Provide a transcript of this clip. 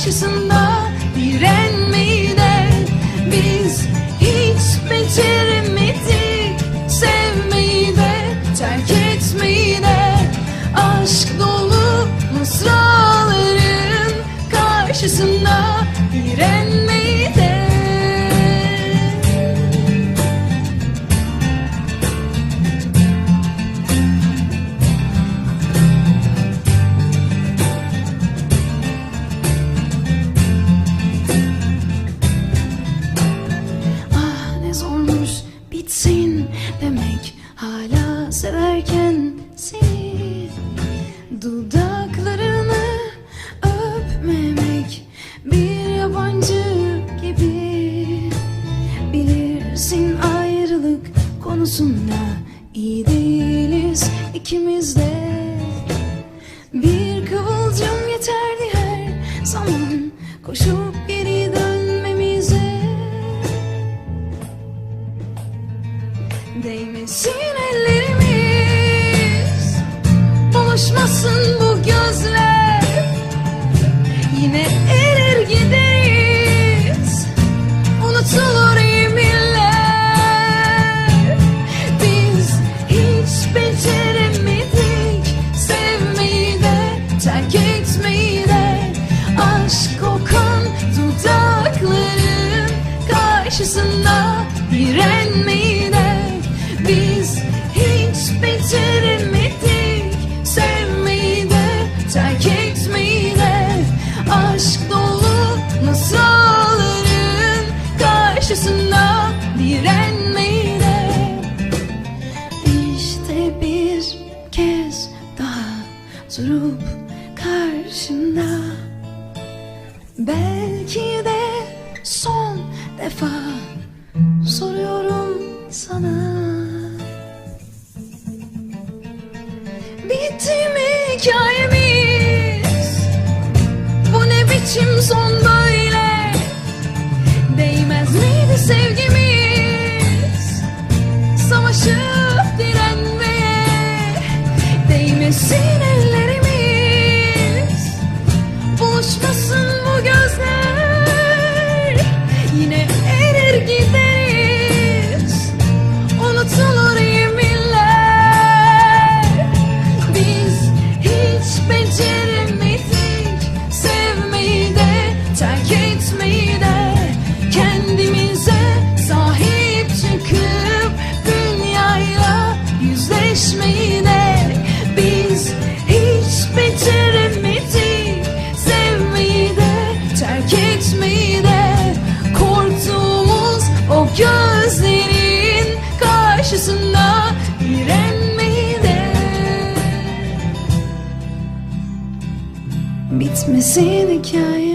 Karşısında direnmeyi de Biz hiç beceremedik Sevmeyi de terk etmeyi de. Aşk dolu demek Hala severken seni Dudaklarını öpmemek Bir yabancı gibi. Bilirsin ayrılık konusunda iyi değiliz ikimiz de. Bir kıvılcım yeterdi her zaman Koşup Değmesin ellerimiz. Buluşmasın bu durup karşında Belki de son defa soruyorum sana. Bitti mi hikayemiz? Bu ne biçim son Bitmesin hikayemiz